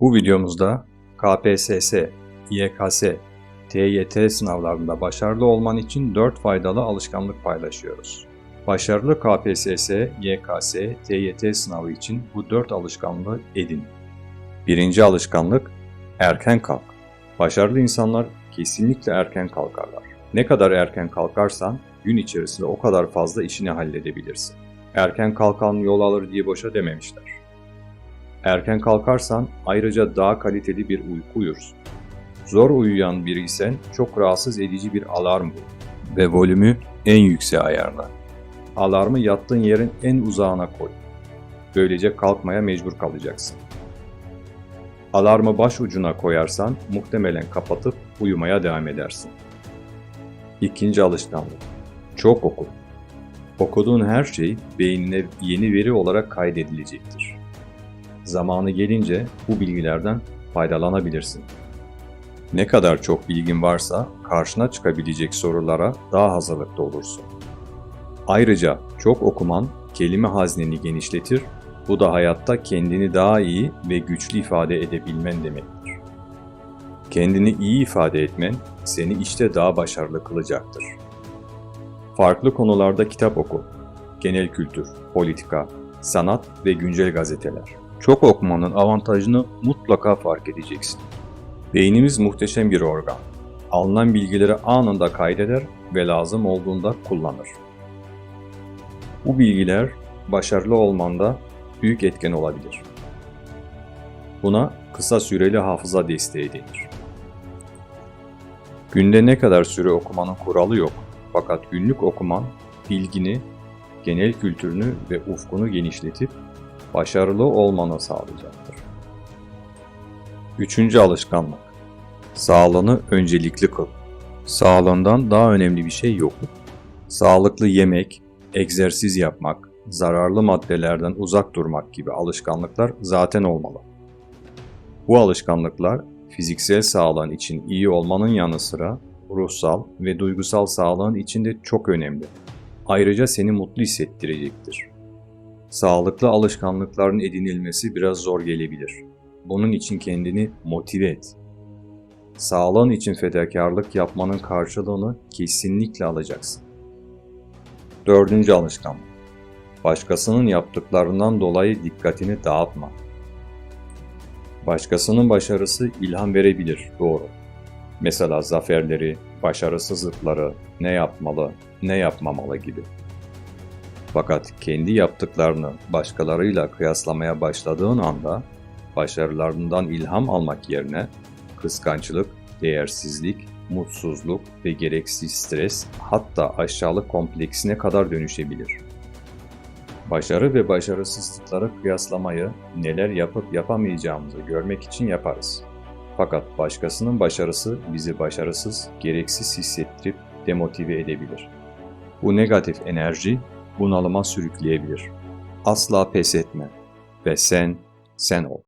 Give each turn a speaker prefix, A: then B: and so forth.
A: Bu videomuzda KPSS, YKS, TYT sınavlarında başarılı olman için 4 faydalı alışkanlık paylaşıyoruz. Başarılı KPSS, YKS, TYT sınavı için bu 4 alışkanlığı edin. Birinci alışkanlık, erken kalk. Başarılı insanlar kesinlikle erken kalkarlar. Ne kadar erken kalkarsan gün içerisinde o kadar fazla işini halledebilirsin. Erken kalkan yol alır diye boşa dememişler. Erken kalkarsan ayrıca daha kaliteli bir uyku uyursun. Zor uyuyan biriysen çok rahatsız edici bir alarm bul ve volümü en yükseğe ayarla. Alarmı yattığın yerin en uzağına koy. Böylece kalkmaya mecbur kalacaksın. Alarmı baş ucuna koyarsan muhtemelen kapatıp uyumaya devam edersin. İkinci alışkanlık. Çok oku. Okuduğun her şey beynine yeni veri olarak kaydedilecektir. Zamanı gelince bu bilgilerden faydalanabilirsin. Ne kadar çok bilgin varsa karşına çıkabilecek sorulara daha hazırlıklı olursun. Ayrıca çok okuman kelime hazneni genişletir, bu da hayatta kendini daha iyi ve güçlü ifade edebilmen demektir. Kendini iyi ifade etmen seni işte daha başarılı kılacaktır. Farklı konularda kitap oku. Genel kültür, politika, sanat ve güncel gazeteler. Çok okumanın avantajını mutlaka fark edeceksin. Beynimiz muhteşem bir organ. Alınan bilgileri anında kaydeder ve lazım olduğunda kullanır. Bu bilgiler başarılı olmanda büyük etken olabilir. Buna kısa süreli hafıza desteği denir. Günde ne kadar süre okumanın kuralı yok. Fakat günlük okuman bilgini, genel kültürünü ve ufkunu genişletip başarılı olmanı sağlayacaktır. Üçüncü alışkanlık. Sağlığını öncelikli kıl. Sağlığından daha önemli bir şey yok. Sağlıklı yemek, egzersiz yapmak, zararlı maddelerden uzak durmak gibi alışkanlıklar zaten olmalı. Bu alışkanlıklar fiziksel sağlığın için iyi olmanın yanı sıra ruhsal ve duygusal sağlığın için de çok önemli. Ayrıca seni mutlu hissettirecektir. Sağlıklı alışkanlıkların edinilmesi biraz zor gelebilir. Bunun için kendini motive et. Sağlığın için fedakarlık yapmanın karşılığını kesinlikle alacaksın. Dördüncü alışkanlık. Başkasının yaptıklarından dolayı dikkatini dağıtma. Başkasının başarısı ilham verebilir, doğru. Mesela zaferleri, başarısızlıkları, ne yapmalı, ne yapmamalı gibi. Fakat kendi yaptıklarını başkalarıyla kıyaslamaya başladığın anda başarılarından ilham almak yerine kıskançlık, değersizlik, mutsuzluk ve gereksiz stres hatta aşağılık kompleksine kadar dönüşebilir. Başarı ve başarısızlıkları kıyaslamayı neler yapıp yapamayacağımızı görmek için yaparız. Fakat başkasının başarısı bizi başarısız, gereksiz hissettirip demotive edebilir. Bu negatif enerji bunalıma sürükleyebilir. Asla pes etme ve sen sen ol.